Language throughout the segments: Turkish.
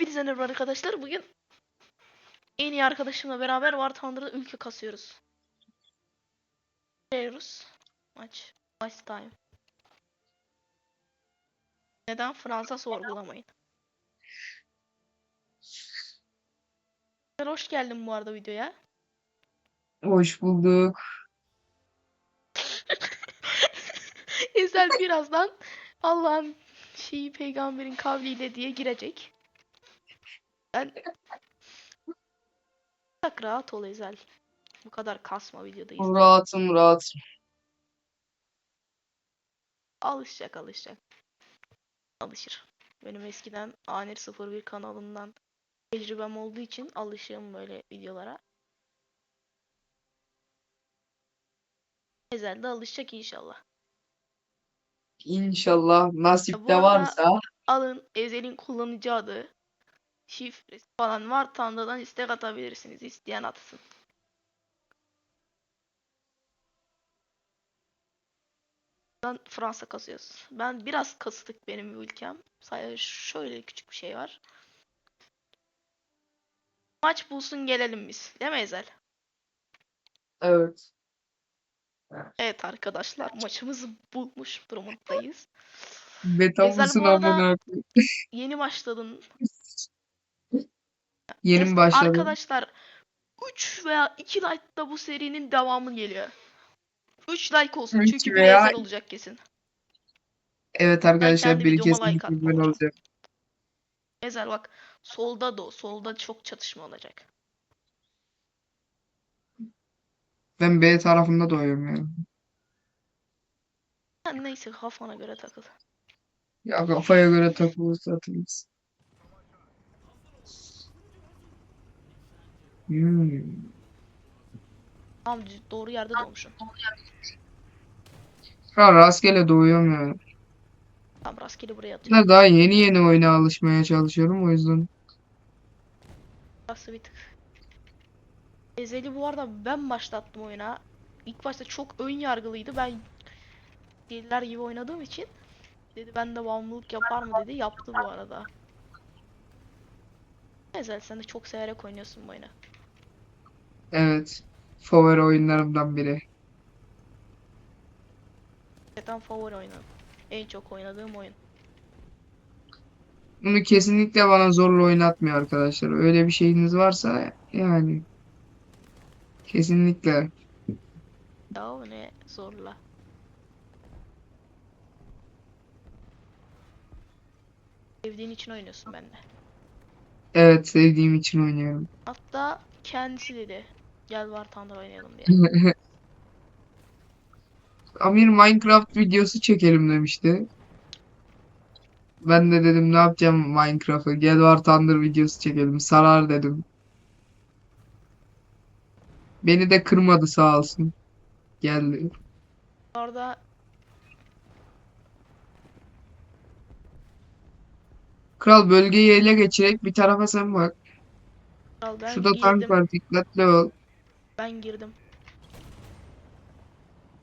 Hepinize merhaba arkadaşlar. Bugün en iyi arkadaşımla beraber War Thunder'da ülke kasıyoruz. Giriyoruz. Maç. Maç time. Neden Fransa sorgulamayın. Hoş geldin bu arada videoya. Hoş bulduk. İzel birazdan Allah'ın şeyi peygamberin kavliyle diye girecek. Ben tak rahat ol İzel. Bu kadar kasma videodayız. Rahatım rahatım. Alışacak alışacak. Alışır. Benim eskiden Anir 01 kanalından tecrübem olduğu için alışığım böyle videolara. Ezel de alışacak inşallah. İnşallah nasip Bu de arada- varsa Alın Ezel'in kullanıcı adı, şifresi falan var. Tanrı'dan istek atabilirsiniz. İsteyen atsın. Ben Fransa kasıyoruz. Ben biraz kastık benim ülkem. Sadece şöyle küçük bir şey var. Maç bulsun gelelim biz. Değil mi Ezel? evet. Evet arkadaşlar maçımızı bulmuş durumundayız. Ezel bu arada- amına koyayım? Yeni başladın. Es- başladım? Arkadaşlar 3 veya 2 like'da bu serinin devamı geliyor. 3 like olsun Üç çünkü bir veya- ezel olacak kesin. Evet arkadaşlar like kesinlikle hocam. olacak. Ezel bak solda da solda çok çatışma olacak. Ben B tarafında doyuyorum ya. Sen neyse kafana göre takıl. Ya kafaya göre takılırsa atılırız. Hmm. Tamam doğru yerde doğmuşsun. Ha, rastgele doğuyorum ya. Tamam rastgele buraya atıyorum. Ben daha yeni yeni oyuna alışmaya çalışıyorum o yüzden. Burası bir tık. Ezel'i bu arada ben başlattım oyuna. İlk başta çok ön yargılıydı. Ben deliler gibi oynadığım için dedi ben de bağımlılık yapar mı dedi. Yaptı bu arada. Ezel sen de çok severek oynuyorsun bu oyunu. Evet. Favori oyunlarımdan biri. Gerçekten favori oyunum. En çok oynadığım oyun. Bunu kesinlikle bana zorla oynatmıyor arkadaşlar. Öyle bir şeyiniz varsa yani kesinlikle. Ya o ne zorla. Sevdiğin için oynuyorsun bende. Evet sevdiğim için oynuyorum. Hatta kendisi dedi. Gel var Thunder oynayalım diye. Amir Minecraft videosu çekelim demişti. Ben de dedim ne yapacağım Minecraft'ı? Gel War Thunder videosu çekelim. Sarar dedim. Beni de kırmadı sağ olsun. Geldi. Orada Kral bölgeyi ele geçirek bir tarafa sen bak. kral Şurada tank var dikkatli ol. Ben girdim.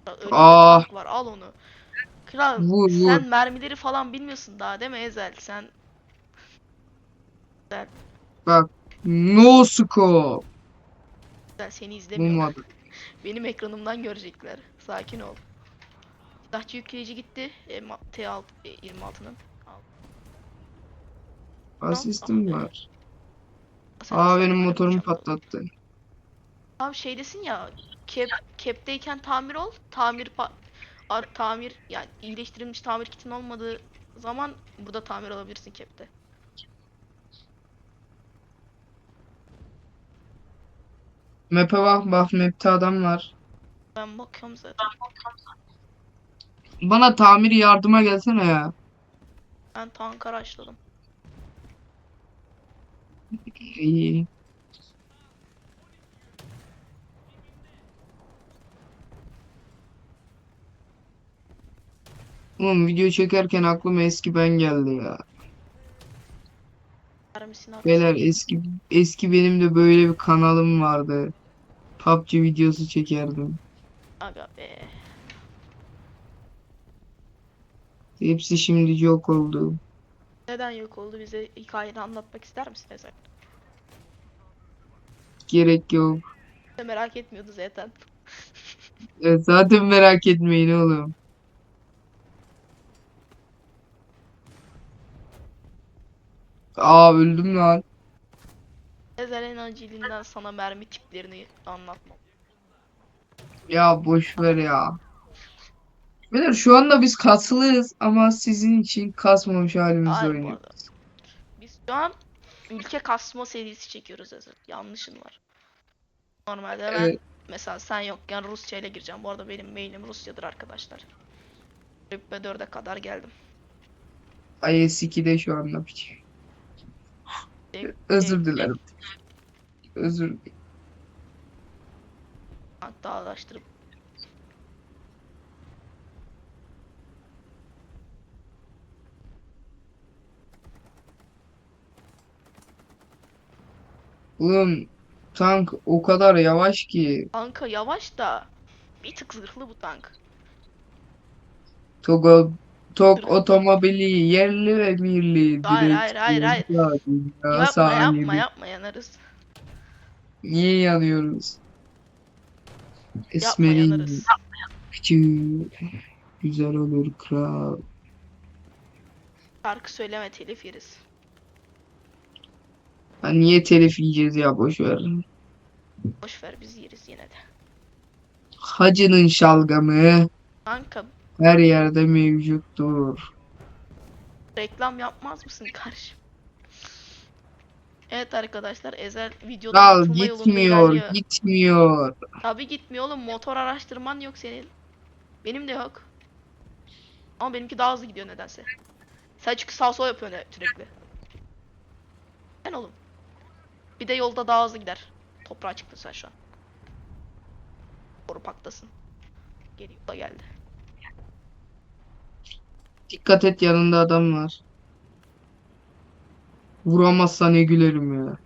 Önümde tank var al onu. Kral Vur, vur. sen mermileri falan bilmiyorsun daha değil mi Ezel? Sen Bak. No scope. sen seni izlemiyor. Bulmadı. Benim ekranımdan görecekler. Sakin ol. Silahçı yükleyici gitti. E, ma- T6 e, 26'nın. Asistim var. Aa benim motorumu patlattı. Tam şeydesin ya. Cap, cap'teyken tamir ol. Tamir ar- tamir yani iyileştirilmiş tamir kitin olmadığı zaman burada tamir alabilirsin cap'te. Map'e bak bak map'te adam var. Ben bakıyorum zaten. Bana tamir yardıma gelsene ya. Ben tank araçladım. İyi. Oğlum video çekerken aklıma eski ben geldi ya. Beyler eski eski benim de böyle bir kanalım vardı. PUBG videosu çekerdim. Aga be. Hepsi şimdi yok oldu. Neden yok oldu bize hikayeni anlatmak ister misin Ezel? Gerek yok. Merak etmiyordu zaten. Evet, zaten merak etmeyin oğlum. Aa öldüm lan. Ezel'in acilinden sana mermi tiplerini anlatmam. Ya boş ver ya. Beyler şu anda biz kasılıyız ama sizin için kasmamış halimizde Hayır bu oynuyoruz. arada. Biz şu an ülke kasma serisi çekiyoruz Ezel. Yanlışın var. Normalde ben Evet. mesela sen yokken Rusça ile gireceğim. Bu arada benim mailim Rusçadır arkadaşlar. Rütbe 4'e kadar geldim. IS-2'de şu anda piç. Özür dilerim. Özür Hatta araştırıp Oğlum tank o kadar yavaş ki. Tanka yavaş da bir tık zırhlı bu tank. Togo Tok otomobili yerli ve milli Hayır, hayır, hayır, hayır. Yapma sahibi. yapma yapma yanarız. Niye yanıyoruz? Esmerin küçüğü güzel olur kral. Şarkı söyleme telif yeriz. Ha, niye telif yiyeceğiz ya boş ver. Boş ver biz yeriz yine de. Hacının şalgamı Kanka her yerde mevcuttur. reklam yapmaz mısın kardeşim? Evet arkadaşlar Ezel videoda yolunda gitmiyor, gitmiyor. Tabi gitmiyor oğlum motor araştırman yok senin. Benim de yok. Ama benimki daha hızlı gidiyor nedense. Sen çünkü sağ sol yapıyorsun sürekli. Ben oğlum. Bir de yolda daha hızlı gider. Toprağa çıktın sen şu an. Doğru paktasın. Geliyor da geldi. Dikkat et yanında adam var. Vuramazsa ne gülerim ya.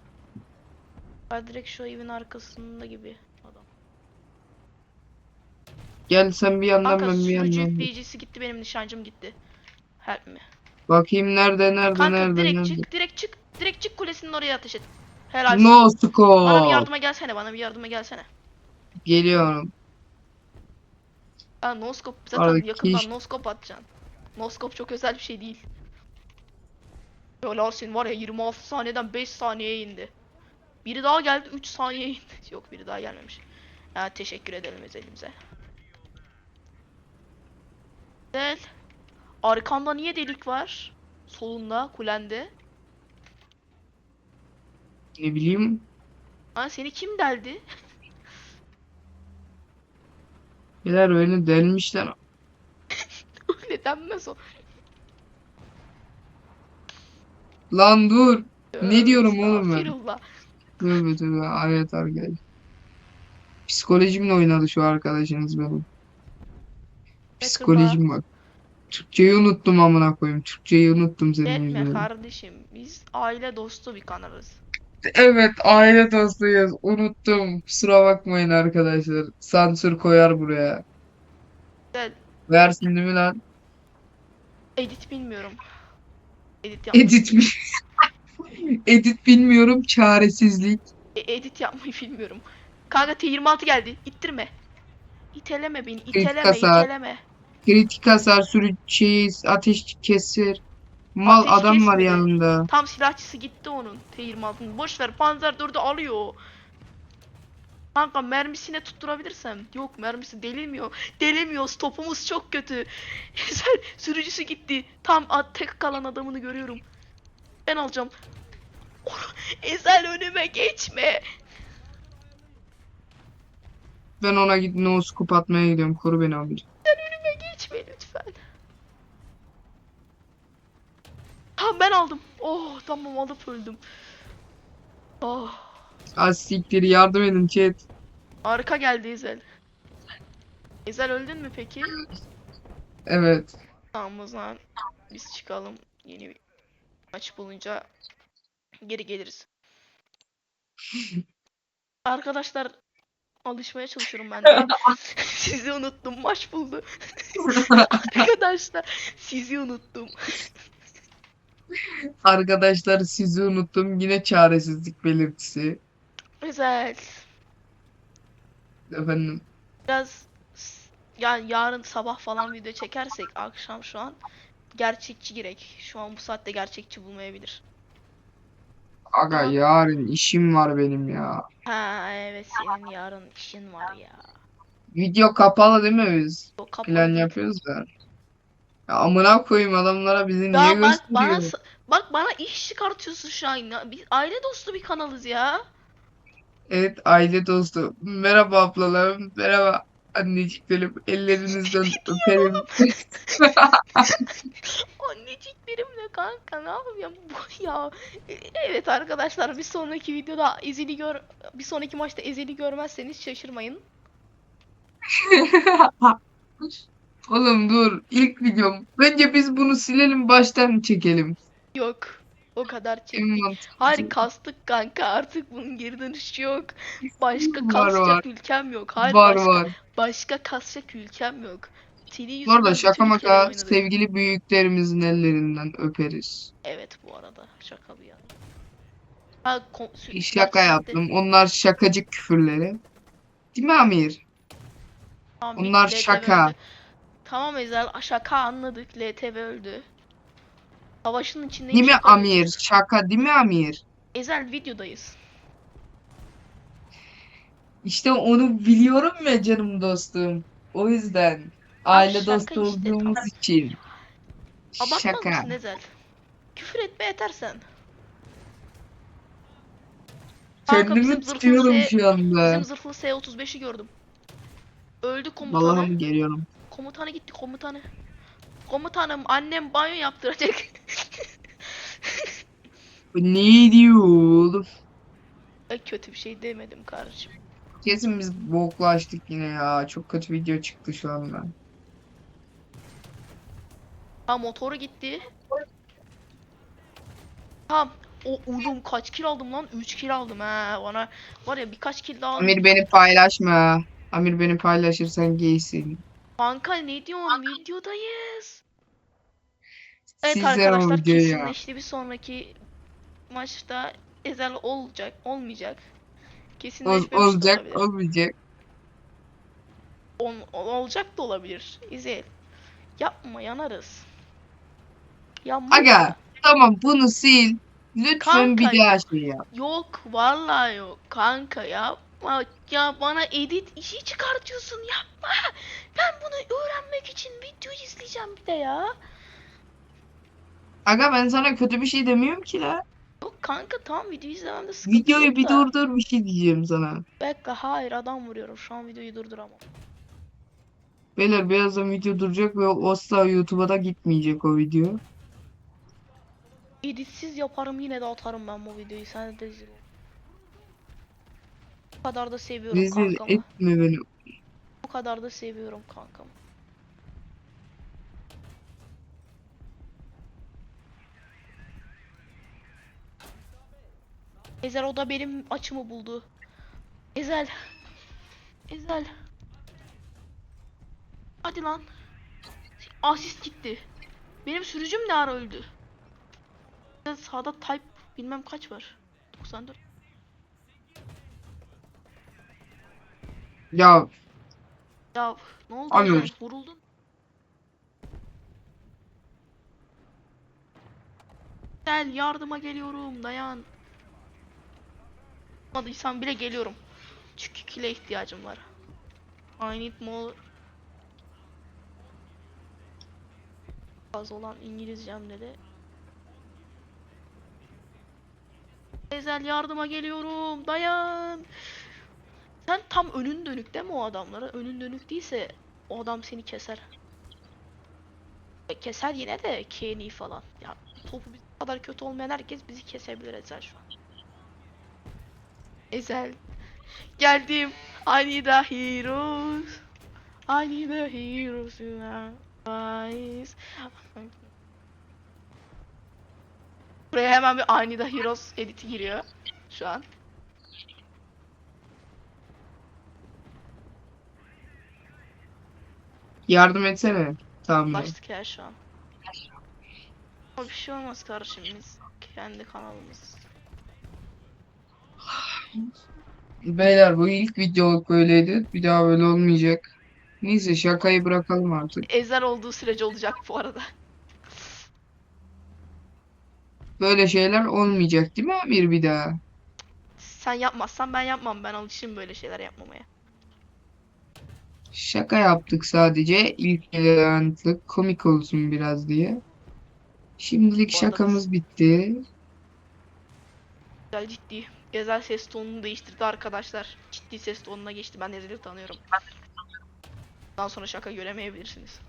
Ben direkt şu evin arkasında gibi adam. Gel sen bir yandan Kanka ben bir yandan. yükleyicisi gitti benim nişancım gitti. Help me. Bakayım nerede nerede Kanka nerede direkt nerede. çık direkt çık direkt çık kulesinin oraya ateş et. Helal. No Bana bir scope. yardıma gelsene bana bir yardıma gelsene. Geliyorum. Ha noskop zaten Arada yakından kiş- noskop atacaksın. Noskop çok özel bir şey değil. Helalsin var ya 26 saniyeden 5 saniyeye indi. Biri daha geldi 3 saniye indi. Yok biri daha gelmemiş. Ha, teşekkür edelim özelimize. Güzel. Arkanda niye delik var? Solunda, kulende. Ne bileyim. Ha seni kim deldi? Beyler beni delmişler. Denmez o. Lan dur. Ne diyorum oğlum ben? Estağfirullah. Tövbe tövbe ayet arkadaş. Psikolojimle oynadı şu arkadaşınız benim. Psikolojim bak. Türkçeyi unuttum amına koyayım. Türkçeyi unuttum senin Etme yüzünden. kardeşim. Biz aile dostu bir kanalız. Evet aile dostuyuz. Unuttum. Kusura bakmayın arkadaşlar. Sansür koyar buraya. Güzel. Versin değil mi lan? Edit bilmiyorum. Edit yapmayı, Edit mi? Edit bilmiyorum. Çaresizlik. E- edit yapmayı bilmiyorum. Kanka T26 geldi. İttirme. İteleme beni. İteleme, kasar. iteleme. Kritik hasar sürü şey ateş kesir. Mal Ateş adam var kesmedi. yanında. Tam silahçısı gitti onun T26'ın. Boş ver. Panzer 4'ü alıyor. Kanka mermisine tutturabilirsem. Yok mermisi delemiyor. Delemiyor. Stopumuz çok kötü. Sürücüsü gitti. Tam at tek kalan adamını görüyorum. Ben alacağım. Ezel önüme geçme. Ben ona git no scoop atmaya gidiyorum. Koru beni amca. Önüme geçme lütfen. Tamam ben aldım. Oh tamam alıp öldüm. Oh. Siktir yardım edin chat. Arka geldi Ezel. Ezel öldün mü peki? Evet. Tamam o zaman biz çıkalım. Yeni bir maç bulunca geri geliriz. Arkadaşlar alışmaya çalışıyorum ben de. Sizi unuttum maç buldu. Arkadaşlar sizi unuttum. Arkadaşlar sizi unuttum. Yine çaresizlik belirtisi. Güzel. Efendim. Biraz yani yarın sabah falan video çekersek akşam şu an gerçekçi girek. Şu an bu saatte gerçekçi bulmayabilir. Aga Tamam. yarın işim var benim ya. Ha evet senin yarın işin var ya. Video kapalı değil mi biz? Yok kapalı Plan yapıyoruz da. Ya amına koyayım adamlara bizi niye Ya bak bana gösteriyor? s- bak bana iş çıkartıyorsun şu an. ya. Biz aile dostu bir kanalız ya. Evet aile dostu. Merhaba ablalarım. Merhaba anneciklerim. Ellerinizden öperim. Anneciklerim de kanka ne yapayım bu ya. E- Evet arkadaşlar bir sonraki videoda Ezeli gör bir sonraki maçta Ezeli görmezseniz şaşırmayın. Oğlum dur. İlk videom. Bence biz bunu silelim baştan çekelim. Yok. O kadar çektik. Hayır kastık kanka artık bunun geri dönüşü yok. Başka Var, kasacak var. ülkem yok. Hayır Var başka var. başka kasacak ülkem yok. Senin Bu arada şaka maka sevgili büyüklerimizin ellerinden öperiz. Evet bu arada şaka bir yana. Ha, Şaka yaptım. Onlar şakacık küfürleri. Değil mi Amir? Tamam, Onlar şaka. öldü. Tamam Ezel şaka anladık. LTV öldü. Savaşın içindeyim. Değil mi şaka. Amir? Şaka değil mi Amir? Ezel videodayız. İşte onu biliyorum ya canım dostum. O yüzden. Aile dostu işte, olduğumuz tamam. için. Abartmaz Şaka. mısın Ezel? Küfür etme yeter sen. Kanka, Kendimi tutuyorum S- şu anda. Bizim zırhlı S-35'i gördüm. Öldü komutanı. Vallahi geliyorum? Komutanı gitti komutanı. Komutanım annem banyo yaptıracak. Ne diyor oğlum? Ay, Kötü bir şey demedim kardeşim. Kesin biz boklaştık yine ya. Çok kötü video çıktı şu anda. Ha motoru gitti. Tamam. O oğlum kaç kill aldım lan? 3 kill aldım ha. Bana var ya birkaç kill daha aldım. Amir beni paylaşma. Amir beni paylaşırsan giysin. Kanka ne diyorsun? Videodayız. Evet Sizler arkadaşlar oldu ya. kesinleşti. Bir sonraki maçta Ezel olacak, olmayacak. Ol- Kesinleşmemiş de olacak, olabilir. olmayacak. Ol- olacak da olabilir. İzel. Yapma yanarız. Yanma. Aga, tamam bunu sil. Lütfen bir Kanka. daha şey yap. Yok vallahi yok kanka yapma ya bana edit işi çıkartıyorsun yapma. Ben bunu öğrenmek için video izleyeceğim bir de ya. Aga ben sana kötü bir şey demiyorum ki la. Yok kanka tamam video izlememde sıkıntı Videoyu yok bir da. durdur bir şey diyeceğim sana. Bekle hayır adam vuruyorum şu an videoyu durduramam. Beyler birazdan video duracak ve asla YouTube'a da gitmeyecek o video. Editsiz yaparım yine de atarım ben bu videoyu sen de izle. Bu kadar da seviyorum Rezil etme beni. Bu kadar da seviyorum kankam. Ezel o da benim açımı buldu. Ezel. Ezel. Hadi lan. Asist gitti. Benim sürücüm ne ara öldü? Sağda type bilmem kaç var. 94. Ya Ya ne oldu. Ezel? Vuruldun. Gel yardıma geliyorum dayan. Yapmadıysam bile geliyorum. Çünkü kile ihtiyacım var. I need more. Az olan İngilizcemde de. Ezel yardıma geliyorum dayan. Sen tam önün dönük değil mi o adamlara? Önün dönük değilse o adam seni keser. E, keser yine de Kenny falan. Ya topu kadar kötü olmayan herkes bizi kesebilir Ezel şu an. Ezel. Geldim. I need a heroes. I need a heroes in our eyes. Buraya hemen bir I need a heroes editi giriyor. Şu an. yardım etsene. Tamam. Başlık ya şu an. Ama bir şey olmaz kardeşim biz kendi kanalımız. Beyler bu ilk videoluk böyleydi. Bir daha böyle olmayacak. Neyse şakayı bırakalım artık. Ezel olduğu sürece olacak bu arada. Böyle şeyler olmayacak değil mi Amir bir daha? Sen yapmazsan ben yapmam. Ben alışığım böyle şeyler yapmamaya. Şaka yaptık sadece. İlk elementlik komik olsun biraz diye. Şimdilik şakamız bitti. Güzel ciddi. Ezel ses tonunu değiştirdi arkadaşlar. Ciddi ses tonuna geçti. Ben Ezel'i tanıyorum. Daha sonra şaka göremeyebilirsiniz.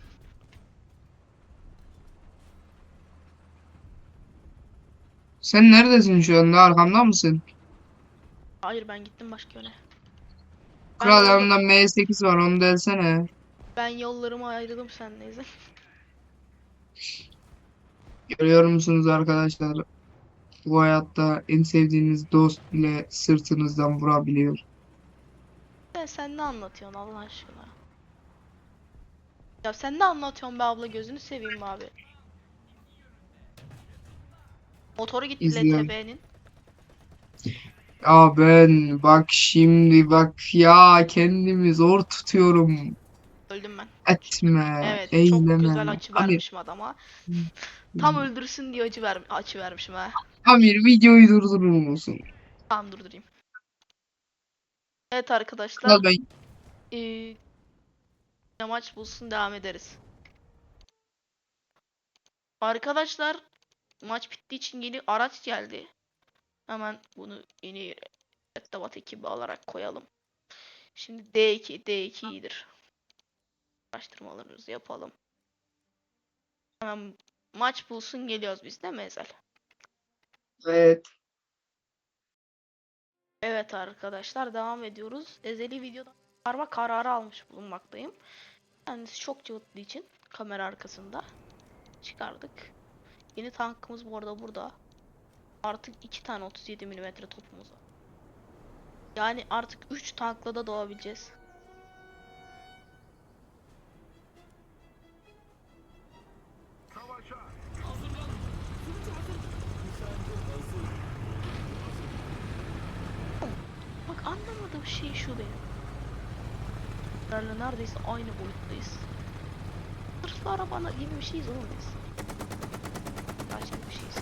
Sen neredesin şu anda? Arkamda mısın? Hayır ben gittim başka yöne. Kral yanımda M8 var onu delsene. ben yollarımı ayrıldım seninle Ezel. Görüyor musunuz arkadaşlar? Bu hayatta en sevdiğiniz dost bile sırtınızdan vurabiliyor. Ya sen ne anlatıyorsun Allah aşkına? Ya sen ne anlatıyorsun be abla gözünü seveyim abi. Motoru gitti İzliyorum. LTB'nin. Ya ben bak şimdi bak ya kendimi zor tutuyorum. Öldüm ben. Etme, Evet çok eyleme. güzel açı Amir, vermişim adama. Tam öldürsün diye acı ver açı vermişim ha. Amir videoyu durdurur musun? Tamam durdurayım. Evet arkadaşlar. Kral ben eee, maç bulsun devam ederiz. Arkadaşlar maç bittiği için yeni araç geldi. Hemen bunu yeni Rettabat ekibi alarak koyalım. Şimdi D2, D2 iyidir. Araştırmalarımızı yapalım. Hemen maç bulsun geliyoruz biz değil mi Ezel? evet. Evet arkadaşlar devam ediyoruz. Ezeli videodan çıkarma kararı almış bulunmaktayım. Kendisi çok cıvıttığı için kamera arkasında çıkardık. Yeni tankımız bu arada burada. Artık iki tane 37 mm topumuz var. Yani artık 3 tankla da doğabileceğiz. Anlamadığım şey şu benim. Bunlarla neredeyse aynı boyuttayız. Hırslı arabana gibi bir şeyiz oğlum biz. Başka bir şeyiz.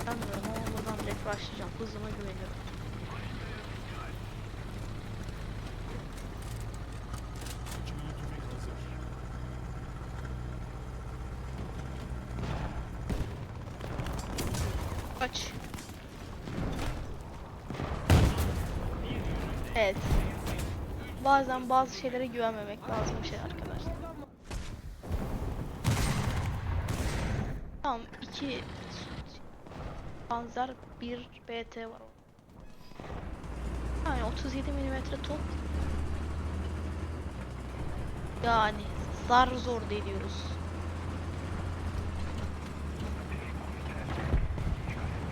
Bilmiyorum ama buradan direkt başlayacağım. Hızıma güveniyorum. Kaç. Evet. Bazen bazı şeylere güvenmemek lazım bir şey arkadaşlar. Tamam iki Panzer bir BT var. Yani 37 mm top. Yani zar zor deliyoruz.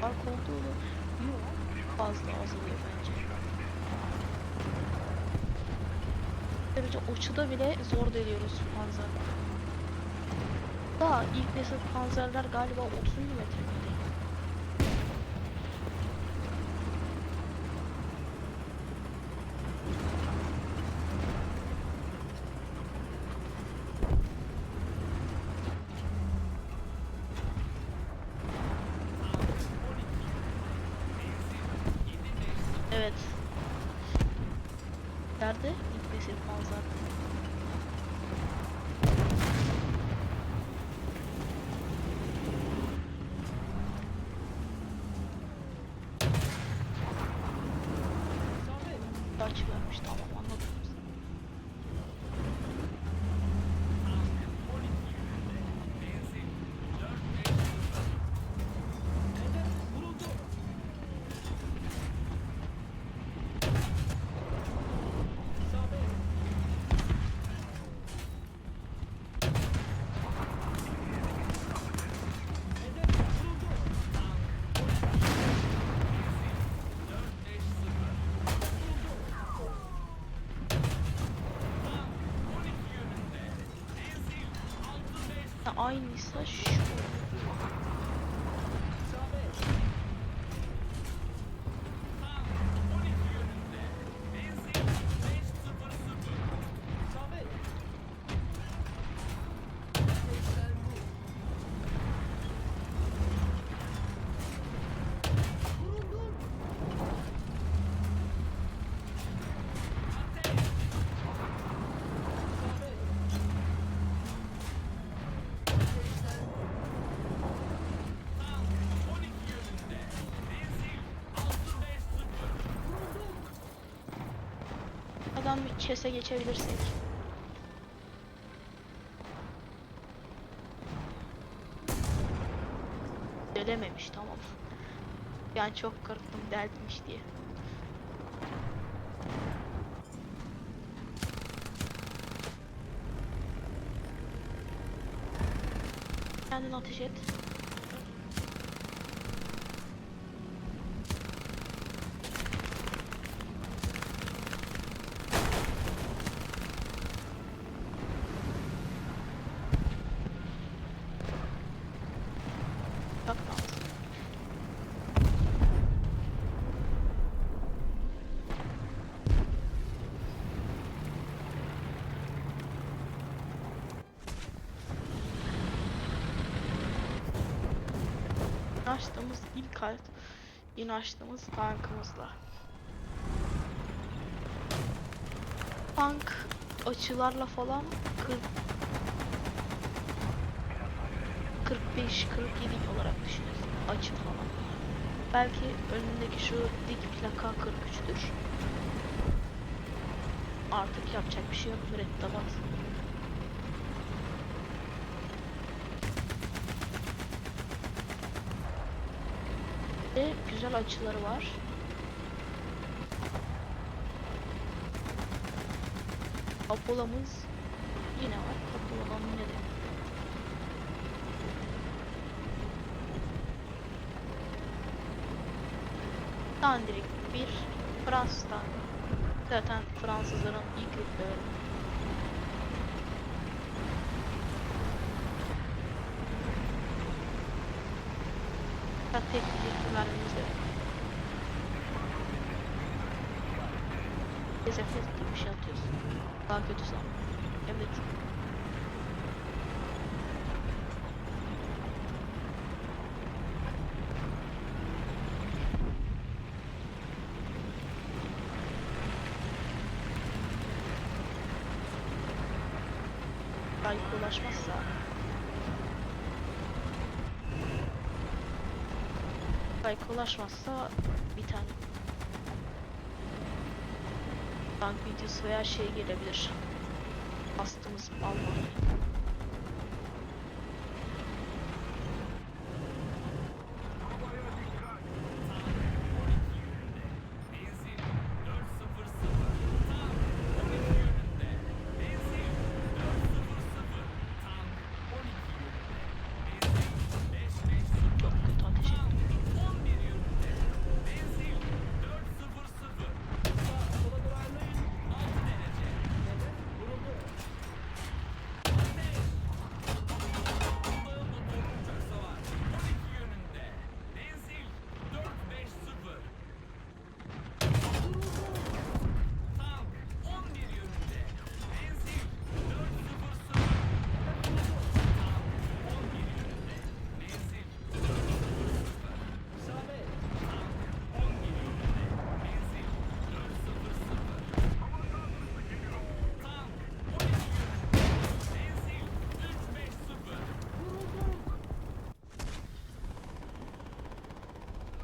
Fark olduğunu yok. Fazla azalıyor bence. Ayrıca uçuda bile zor deliyoruz panzer. Daha ilk nesil panzerler galiba 30 mm? Evet. Nerede? İlk Aynıysa şu. Adam bir çese geçebilirsek. Delememiş tamam. Yani çok korktum deltmiş diye. Kendin ateş et. Çok lazım. Açtığımız ilk alt yine açtığımız tankımızla. Tank açılarla falan 40 45 47 olarak düşünüyorsun açı falan. Belki önündeki şu dik plaka 43'tür. Artık yapacak bir şey yok mürettebat. Ve güzel açıları var. Apollo'muz yine var. Apollo'dan yine de. Dandirik bir Fransız tankı. Zaten Fransızların ilk rütbeleri. Fakat tek bir vermemiz de yok. Gezefet atıyorsun. Daha kötüsü ama. Evet. Belki ulaşmazsa Belki ulaşmazsa bir tane tank videosu veya şey gelebilir. Bastığımız Almanya. Çok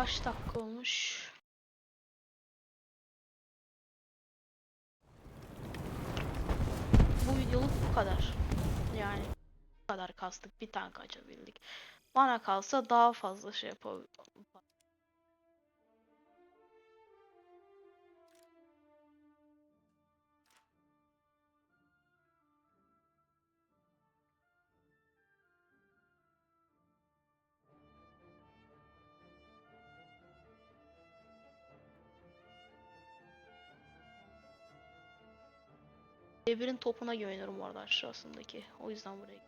Kaç dakika olmuş? Bu videoluk bu kadar. Yani bu kadar kastık bir tank açabildik. Bana kalsa daha fazla şey yapabilirim. Devir'in topuna güveniyorum bu arada aşağısındaki. O yüzden buraya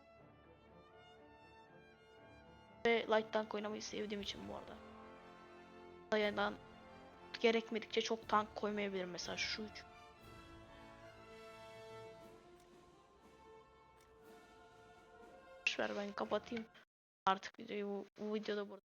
Ve light tank oynamayı sevdiğim için bu arada. Dayadan gerekmedikçe çok tank koymayabilirim mesela şu üç. Ver ben kapatayım. Artık videoyu bu, bu videoda burada.